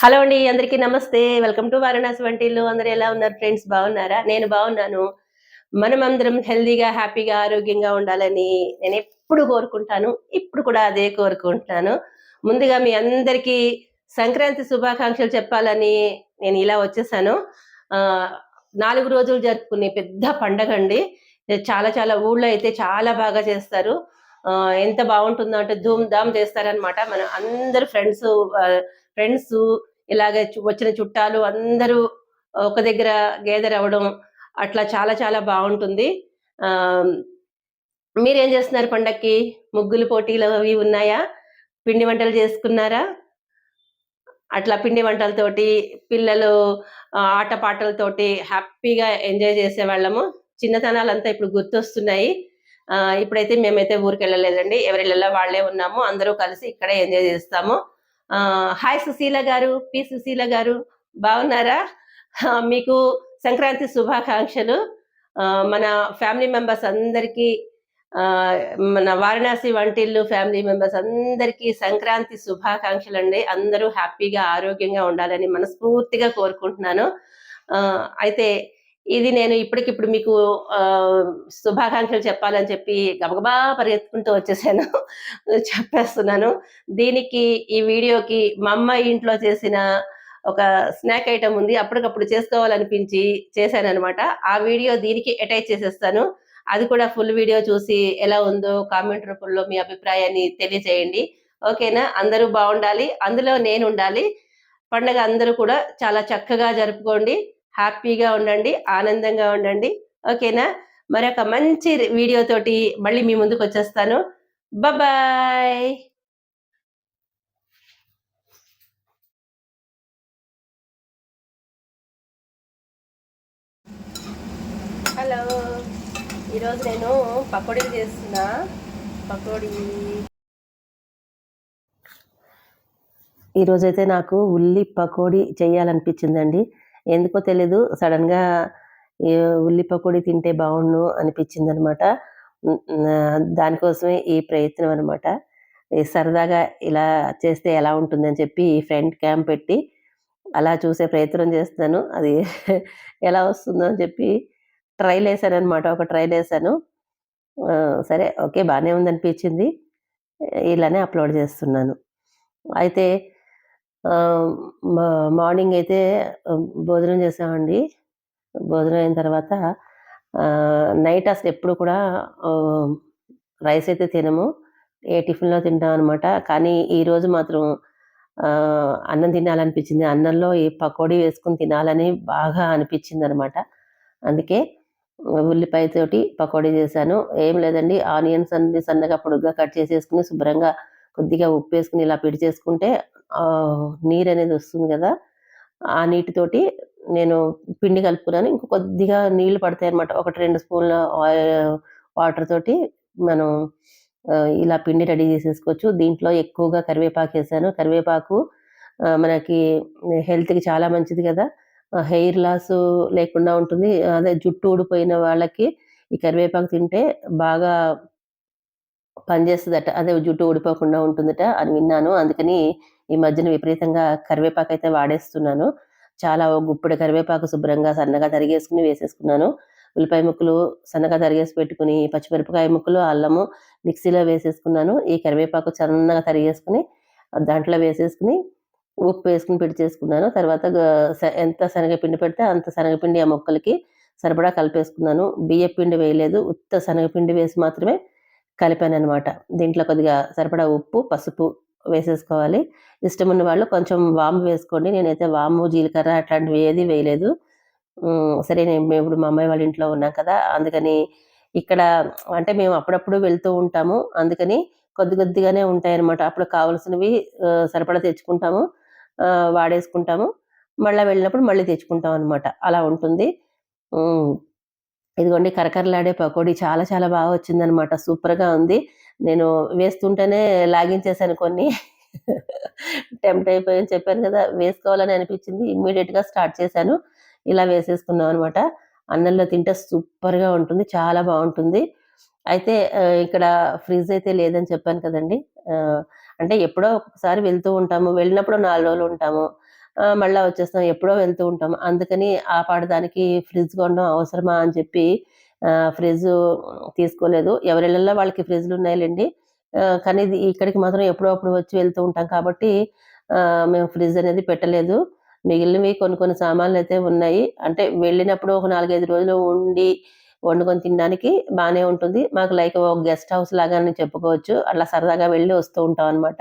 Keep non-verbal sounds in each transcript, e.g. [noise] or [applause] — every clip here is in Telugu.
హలో అండి అందరికీ నమస్తే. వెల్కమ్ టు వారణాసి వంటిల్లు అందరూ ఎలా ఉన్నారు ఫ్రెండ్స్ బాగున్నారా? నేను బాగున్నాను. మనం అందరం హెల్దీగా హ్యాపీగా ఆరోగ్యంగా ఉండాలని నేను ఎప్పుడు కోరుకుంటాను. ఇప్పుడు కూడా అదే కోరుకుంటున్నాను ముందుగా మీ అందరికీ సంక్రాంతి శుభాకాంక్షలు చెప్పాలని నేను ఇలా వచ్చేసాను. ఆ నాలుగు రోజులు జరుపుకునే పెద్ద పండగ అండి. చాలా చాలా ఊళ్ళో అయితే చాలా బాగా చేస్తారు. ఆ ఎంత బాగుంటుందో అంటే ధూమ్ ధామ్ చేస్తారనమాట మన అందరు ఫ్రెండ్స్ ఫ్రెండ్స్ ఇలాగే వచ్చిన చుట్టాలు అందరూ ఒక దగ్గర గేదర్ అవ్వడం అట్లా చాలా చాలా బాగుంటుంది. ఆ మీరేం చేస్తున్నారు పండక్కి? ముగ్గులు పోటీలు అవి ఉన్నాయా? పిండి వంటలు చేసుకున్నారా? అట్లా పిండి వంటలతోటి పిల్లలు ఆట ఆటపాటలతోటి హ్యాపీగా ఎంజాయ్ చేసేవాళ్ళము. చిన్నతనాలంతా ఇప్పుడు గుర్తొస్తున్నాయి. ఆ, ఇప్పుడైతే మేమైతే ఊరికి వెళ్ళలేదండి ఎవరి వాళ్ళే ఉన్నాము. అందరూ కలిసి ఇక్కడే ఎంజాయ్ చేస్తాము. హాయ్ సుశీల గారు పి సుశీల గారు బాగున్నారా? మీకు సంక్రాంతి శుభాకాంక్షలు. ఆ, మన ఫ్యామిలీ మెంబర్స్ అందరికీ ఆ, మన వారణాసి వంటిల్లు ఫ్యామిలీ మెంబర్స్ అందరికీ సంక్రాంతి శుభాకాంక్షలు అండి అందరూ హ్యాపీగా ఆరోగ్యంగా ఉండాలని మనస్ఫూర్తిగా కోరుకుంటున్నాను. ఆ, అయితే ఇది నేను ఇప్పటికిప్పుడు మీకు శుభాకాంక్షలు చెప్పాలని చెప్పి గబగబా పరిగెత్తుకుంటూ వచ్చేసాను. [laughs] చెప్పేస్తున్నాను. దీనికి ఈ వీడియోకి మా అమ్మాయి ఇంట్లో చేసిన ఒక స్నాక్ ఐటమ్ ఉంది. అప్పటికప్పుడు చేసుకోవాలనిపించి చేశాను అనమాట ఆ వీడియో దీనికి అటాచ్ చేసేస్తాను. అది కూడా ఫుల్ వీడియో చూసి ఎలా ఉందో కామెంట్ రూపంలో మీ అభిప్రాయాన్ని తెలియజేయండి. ఓకేనా? అందరూ బాగుండాలి. అందులో నేను ఉండాలి. పండగ అందరూ కూడా చాలా చక్కగా జరుపుకోండి. హ్యాపీగా ఉండండి ఆనందంగా ఉండండి. ఓకేనా? మరొక మంచి వీడియో తోటి మళ్ళీ మీ ముందుకు వచ్చేస్తాను. బాయ్! హలో! ఈరోజు నేను పకోడీలు చేస్తున్నా. పకోడీ. ఈరోజైతే నాకు ఉల్లి పకోడీ చేయాలనిపించిందండి. ఎందుకో తెలీదు. సడన్గా ఈ ఉల్లి పకోడీ తింటే బాగుండు అనిపించింది అనమాట దానికోసమే ఈ ప్రయత్నం అనమాట. సరదాగా ఇలా చేస్తే ఎలా ఉంటుందని చెప్పి ఫ్రంట్ క్యాంప్ పెట్టి అలా చూసే ప్రయత్నం చేస్తున్నాను అది [laughs] ఎలా వస్తుందో అని చెప్పి ట్రైల్ వేసాను అనమాట ఒక ట్రైల్ వేసాను సరే ఓకే బాగానే ఉందనిపించింది. ఇలానే అప్లోడ్ చేస్తున్నాను. అయితే మార్నింగ్ అయితే భోజనం చేసామండి. భోజనం అయిన తర్వాత నైట్ అసలు ఎప్పుడు కూడా రైస్ అయితే తినము. ఏ టిఫిన్లో తింటాం అనమాట కానీ ఈరోజు మాత్రం అన్నం తినాలనిపించింది. అన్నంలో ఈ పకోడీ వేసుకుని తినాలని బాగా అనిపించింది అనమాట అందుకే ఉల్లిపాయతోటి పకోడీ చేశాను. ఏం లేదండి. ఆనియన్స్ అన్ని సన్నగా పొడుగ్గా కట్ చేసేసుకుని శుభ్రంగా కొద్దిగా ఉప్పు వేసుకుని ఇలా పిడి చేసుకుంటే నీరు అనేది వస్తుంది కదా ఆ నీటితోటి నేను పిండి కలుపుకున్నాను. ఇంకో కొద్దిగా నీళ్ళు పడతాయి అనమాట ఒకటి రెండు స్పూన్ల వాటర్ తోటి మనం ఇలా పిండి రెడీ చేసేసుకోవచ్చు. దీంట్లో ఎక్కువగా కరివేపాకు వేసాను. కరివేపాకు మనకి హెల్త్కి చాలా మంచిది కదా. హెయిర్ లాస్ లేకుండా ఉంటుంది. అదే జుట్టు ఊడిపోయిన వాళ్ళకి ఈ కరివేపాకు తింటే బాగా పనిచేస్తుందట. అదే జుట్టు ఊడిపోకుండా ఉంటుందట. అని విన్నాను. అందుకని ఈ మధ్యన విపరీతంగా కరివేపాకు అయితే వాడేస్తున్నాను. చాలా ఓ గుప్పెడు కరివేపాకు శుభ్రంగా సన్నగా తరిగేసుకుని వేసేసుకున్నాను. ఉల్లిపాయ ముక్కలు సన్నగా తరిగేసి పెట్టుకుని పచ్చిమిరపకాయ ముక్కలు అల్లము మిక్సీలో వేసేసుకున్నాను. ఈ కరివేపాకు సన్నగా తరిగేసుకుని దాంట్లో వేసేసుకుని ఉప్పు వేసుకుని పిడి చేసుకున్నాను. తర్వాత ఎంత శనగపిండి పెడితే అంత శనగపిండి ఆ ముక్కలకి సరిపడా కలిపేసుకున్నాను. బియ్య పిండి వేయలేదు. ఉత్త శనగపిండి వేసి మాత్రమే కలిపాను అనమాట దీంట్లో కొద్దిగా సరిపడా ఉప్పు పసుపు వేసేసుకోవాలి. ఇష్టం ఉన్న వాళ్ళు కొంచెం వాము వేసుకోండి. నేనైతే వాము జీలకర్ర అట్లాంటివి ఏది వేయలేదు. సరే నేను మేము ఇప్పుడు మా అమ్మాయి వాళ్ళ ఇంట్లో ఉన్నాం కదా అందుకని ఇక్కడ అంటే మేము అప్పుడప్పుడు వెళ్తూ ఉంటాము. అందుకని కొద్ది కొద్దిగానే ఉంటాయి అనమాట అప్పుడు కావాల్సినవి సరిపడా తెచ్చుకుంటాము. వాడేసుకుంటాము. మళ్ళీ వెళ్ళినప్పుడు మళ్ళీ తెచ్చుకుంటాం అనమాట అలా ఉంటుంది. ఇదిగోండి కరకరలాడే పకోడీ చాలా చాలా బాగా వచ్చిందనమాట సూపర్గా ఉంది. నేను వేస్తుంటేనే లాగించేశాను కొన్ని. టెంప్ట్ అయిపోయి చెప్పాను కదా వేసుకోవాలని అనిపించింది. ఇమ్మీడియట్గా స్టార్ట్ చేశాను. ఇలా వేసేసుకున్నాం అనమాట అన్నంలో తింటే సూపర్గా ఉంటుంది చాలా బాగుంటుంది. అయితే ఇక్కడ ఫ్రిడ్జ్ అయితే లేదని చెప్పాను కదండి. అంటే ఎప్పుడో ఒకసారి వెళ్తూ ఉంటాము. వెళ్ళినప్పుడు నాలుగు రోజులు ఉంటాము. మళ్ళీ వచ్చేస్తాం ఎప్పుడో వెళ్తూ ఉంటాం. అందుకని ఆ పాడదానికి ఫ్రిడ్జ్ కొనడం అవసరమా అని చెప్పి ఫ్రిడ్జ్ తీసుకోలేదు. ఎవరిళ్ళల్లో వాళ్ళకి ఫ్రిడ్జ్లు ఉన్నాయిలేండి. కానీ ఇక్కడికి మాత్రం ఎప్పుడో అప్పుడు వచ్చి వెళ్తూ ఉంటాం కాబట్టి మేము ఫ్రిడ్జ్ అనేది పెట్టలేదు. మిగిలినవి కొన్ని కొన్ని సామాన్లు అయితే ఉన్నాయి. అంటే వెళ్ళినప్పుడు ఒక నాలుగైదు రోజులు ఉండి వండుకొని తినడానికి బాగానే ఉంటుంది. మాకు లైక్ ఒక గెస్ట్ హౌస్ లాగా చెప్పుకోవచ్చు. అట్లా సరదాగా వెళ్ళి వస్తూ ఉంటాం అనమాట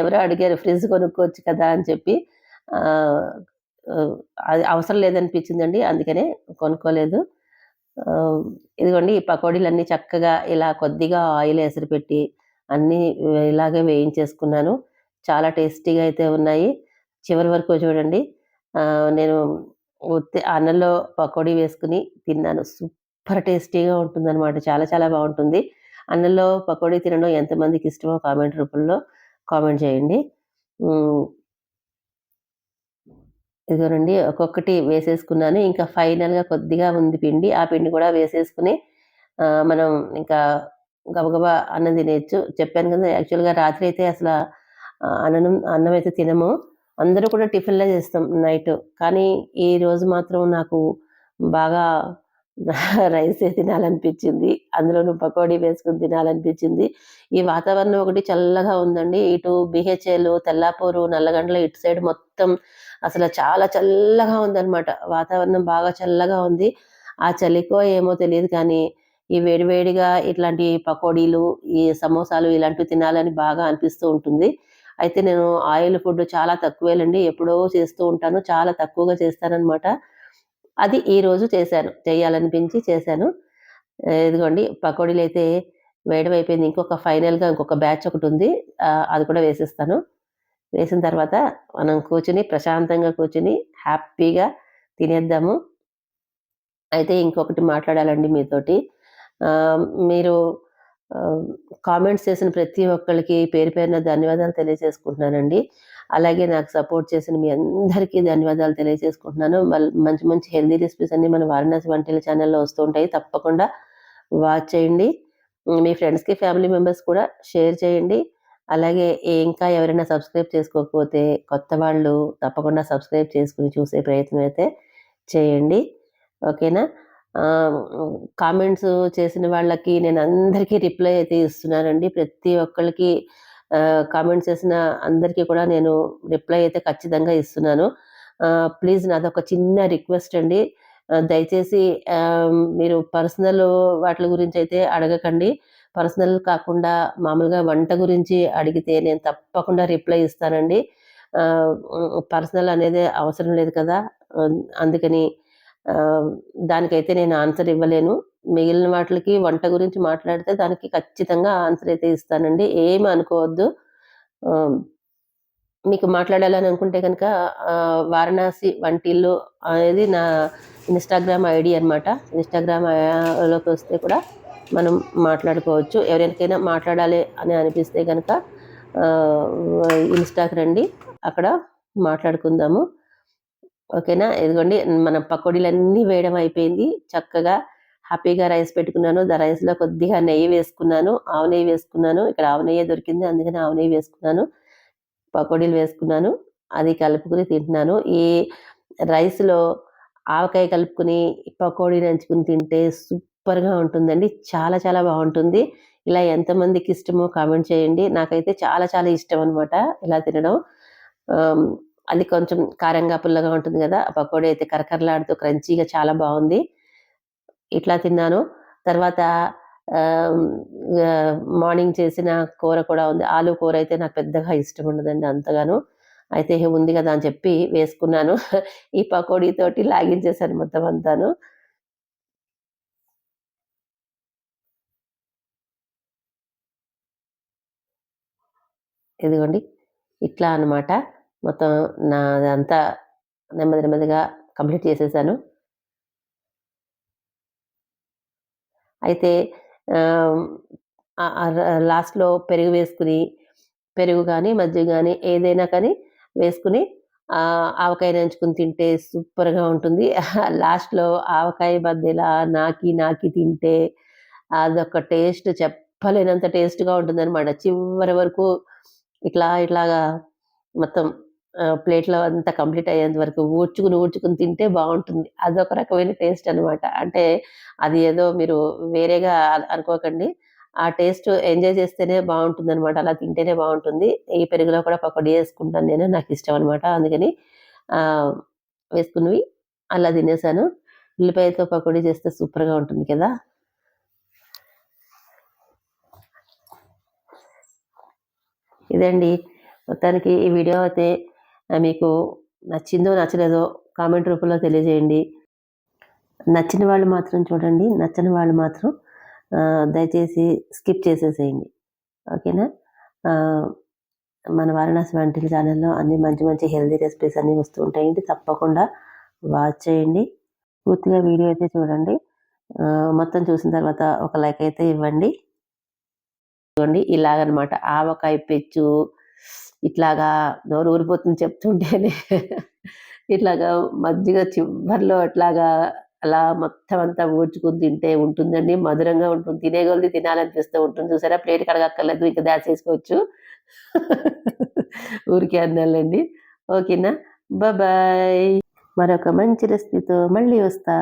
ఎవరో అడిగారు ఫ్రిడ్జ్ కొనుక్కోవచ్చు కదా అని చెప్పి. అది అవసరం లేదనిపించిందండి అందుకనే కొనుక్కోలేదు. ఇదిగోండి ఈ పకోడీలన్నీ చక్కగా ఇలా కొద్దిగా ఆయిల్ ఎసరు పెట్టి అన్నీ ఇలాగే వేయించేసుకున్నాను. చాలా టేస్టీగా అయితే ఉన్నాయి. చివరి వరకు చూడండి. నేను ఉత్తి అన్నంలో పకోడీ వేసుకుని తిన్నాను. సూపర్ టేస్టీగా ఉంటుందన్నమాట. చాలా చాలా బాగుంటుంది. అన్నంలో పకోడీ తినడం ఎంతమందికి ఇష్టమో కామెంట్ రూపంలో కామెంట్ చేయండి. ఇదిగోనండి ఒక్కొక్కటి వేసేసుకున్నాను. ఇంకా ఫైనల్గా కొద్దిగా ఉంది పిండి. ఆ పిండి కూడా వేసేసుకుని మనం ఇంకా గబగబా అన్నం తినేయచ్చు. చెప్పాను కదా యాక్చువల్గా రాత్రి అయితే అసలు అన్నం అన్నం అయితే తినము. అందరూ కూడా టిఫిన్లే చేస్తాం నైట్. కానీ ఈ రోజు మాత్రం నాకు బాగా [laughs] రైసే తినాలనిపించింది అందులోనూ పకోడీ వేసుకుని తినాలనిపించింది. ఈ వాతావరణం ఒకటి చల్లగా ఉందండి. ఇటు బిహెచ్ఎల్ తెల్లాపూరు నల్లగండ్ల ఇటు సైడ్ మొత్తం అసలు చాలా చల్లగా ఉందన్నమాట. వాతావరణం బాగా చల్లగా ఉంది. ఆ చలికో ఏమో తెలియదు కానీ ఈ వేడివేడిగా ఇట్లాంటి పకోడీలు ఈ సమోసాలు ఇలాంటివి తినాలని బాగా అనిపిస్తూ ఉంటుంది. అయితే నేను ఆయిల్ ఫుడ్ చాలా తక్కువేలండి. ఎప్పుడో చేస్తూ ఉంటాను. చాలా తక్కువగా చేస్తానన్నమాట. అది ఈరోజు చేశాను. చేయాలనిపించి చేశాను. ఇదిగోండి పకోడీలు అయితే వేయడం అయిపోయింది. ఇంకొక ఫైనల్గా ఇంకొక బ్యాచ్ ఒకటి ఉంది. అది కూడా వేసిస్తాను. వేసిన తర్వాత మనం కూర్చుని ప్రశాంతంగా కూర్చుని హ్యాపీగా తినేద్దాము. అయితే ఇంకొకటి మాట్లాడాలండి మీతోటి. మీరు కామెంట్స్ చేసిన ప్రతి ఒక్కరికి పేరు పేరున ధన్యవాదాలు తెలియజేసుకుంటున్నానండి. అలాగే నాకు సపోర్ట్ చేసిన మీ అందరికీ ధన్యవాదాలు తెలియజేసుకుంటున్నాను. మంచి మంచి హెల్దీ రెసిపీస్ అన్ని మన వారణాసి వంటల ఛానల్లో వస్తుంటాయి తప్పకుండా వాచ్ చేయండి. మీ ఫ్రెండ్స్కి ఫ్యామిలీ మెంబర్స్ కూడా షేర్ చేయండి. అలాగే ఇంకా ఎవరైనా సబ్స్క్రైబ్ చేసుకోకపోతే కొత్త వాళ్ళు తప్పకుండా సబ్స్క్రైబ్ చేసుకుని చూసే ప్రయత్నం అయితే చేయండి. ఓకేనా? కామెంట్స్ చేసిన వాళ్ళకి నేను అందరికీ రిప్లై అయితే ఇస్తున్నానండి. ప్రతి ఒక్కరికి కామెంట్ చేసిన అందరికీ కూడా నేను రిప్లై అయితే ఖచ్చితంగా ఇస్తున్నాను. ప్లీజ్ నాది ఒక చిన్న రిక్వెస్ట్ అండి. దయచేసి మీరు పర్సనల్ వాటి గురించి అయితే అడగకండి. పర్సనల్ కాకుండా మామూలుగా వంట గురించి అడిగితే నేను తప్పకుండా రిప్లై ఇస్తానండి. పర్సనల్ అనేది అవసరం లేదు కదా. అందుకని దానికైతే నేను ఆన్సర్ ఇవ్వలేను. మిగిలిన వాటికి వంట గురించి మాట్లాడితే దానికి ఖచ్చితంగా ఆన్సర్ అయితే ఇస్తానండి. ఏమి అనుకోవద్దు. మీకు మాట్లాడాలని అనుకుంటే కనుక వారణాసి వంటిల్లు అనేది నా ఇన్స్టాగ్రామ్ ఐడి అనమాట ఇన్స్టాగ్రామ్లోకి వస్తే కూడా మనం మాట్లాడుకోవచ్చు. ఎవరికైనా మాట్లాడాలి అని అనిపిస్తే కనుక ఇన్స్టాకి రండి. అక్కడ మాట్లాడుకుందాము. ఓకేనా? ఇదిగోండి మన పకోడీలన్నీ వేయడం అయిపోయింది. చక్కగా హ్యాపీగా రైస్ పెట్టుకున్నాను. ద రైస్లో కొద్దిగా నెయ్యి వేసుకున్నాను. ఆవు నెయ్యి వేసుకున్నాను. ఇక్కడ ఆవు నెయ్యి దొరికింది. అందుకని ఆవు నెయ్యి వేసుకున్నాను. పకోడీలు వేసుకున్నాను. అది కలుపుకుని తింటున్నాను. ఈ రైస్లో ఆవకాయ కలుపుకుని పకోడీ నంచుకుని తింటే సూపర్గా ఉంటుందండి. చాలా చాలా బాగుంటుంది. ఇలా ఎంతమందికి ఇష్టమో కామెంట్ చేయండి. నాకైతే చాలా చాలా ఇష్టం అనమాట ఇలా తినడం. అది కొంచెం కారంగా పుల్లగా ఉంటుంది కదా. పకోడీ అయితే కరకరలాడుతూ క్రంచీగా చాలా బాగుంది. ఇట్లా తిన్నాను. తర్వాత మార్నింగ్ చేసిన కూర కూడా ఉంది. ఆలు కూర అయితే నాకు పెద్దగా ఇష్టం ఉండదండి అంతగాను. అయితే ఉంది కదా అని చెప్పి వేసుకున్నాను. [laughs] ఈ పకోడీతోటి లాగించేశాను మొత్తం అంతాను. ఇదిగోండి. ఇట్లా అనమాట మొత్తం నాదంతా నెమ్మది నెమ్మదిగా కంప్లీట్ చేసేసాను. అయితే లాస్ట్లో పెరుగు వేసుకుని పెరుగు కానీ మజ్జిగ కానీ ఏదైనా కానీ వేసుకుని ఆవకాయ నంచుకుని తింటే సూపర్గా ఉంటుంది. [laughs] లాస్ట్లో ఆవకాయ బద్దెలా నాకి నాకి తింటే అదొక టేస్ట్ చెప్పలేనంత టేస్ట్గా ఉంటుంది అనమాట చివరి వరకు ఇట్లా ఇట్లాగా మొత్తం ప్లేట్లో అంతా కంప్లీట్ అయ్యేంత వరకు ఊడ్చుకుని ఊడ్చుకుని తింటే బాగుంటుంది. అదొక రకమైన టేస్ట్ అనమాట అంటే అది ఏదో మీరు వేరేగా అనుకోకండి. ఆ టేస్ట్ ఎంజాయ్ చేస్తేనే బాగుంటుంది అనమాట అలా తింటేనే బాగుంటుంది. ఈ పెరుగులో కూడా పకోడీ వేసుకుంటాను నేను. నాకు ఇష్టం అనమాట అందుకని ఆ, వేసుకున్నవి అలా తినేసాను. ఉల్లిపాయతో పకోడీ చేస్తే సూపర్గా ఉంటుంది కదా. ఇదండి. మొత్తానికి ఈ వీడియో అయితే మీకు నచ్చిందో నచ్చలేదో కామెంట్ రూపంలో తెలియజేయండి. నచ్చిన వాళ్ళు మాత్రం చూడండి నచ్చని వాళ్ళు మాత్రం దయచేసి స్కిప్ చేసేసేయండి. ఓకేనా? మన వారణాసి వంటల ఛానల్లో అన్ని మంచి మంచి హెల్తీ రెసిపీస్ అన్నీ వస్తూ ఉంటాయండి. తప్పకుండా వాచ్ చేయండి. పూర్తిగా వీడియో అయితే చూడండి. మొత్తం చూసిన తర్వాత ఒక లైక్ అయితే ఇవ్వండి. చూడండి ఇలాగనమాట. ఆవకాయ పెచ్చు ఇట్లాగా నోరు ఊరిపోతుంది చెప్తుంటేనే ఇట్లాగా మజ్జిగ చివరిలో అట్లాగా అలా మొత్తం అంతా ఊడ్చుకుని తింటే ఉంటుందండి. మధురంగా ఉంటుంది. తినే కొలది తినాలనిపిస్తూ ఉంటుంది. చూసారా? ప్లేట్ కడగక్కర్లేదు. ఇంకా దాచేసుకోవచ్చు ఊరికే అన్నాలండి ఓకేనా? బాయ్. మరొక మంచి రెసిపీతో మళ్ళీ వస్తా.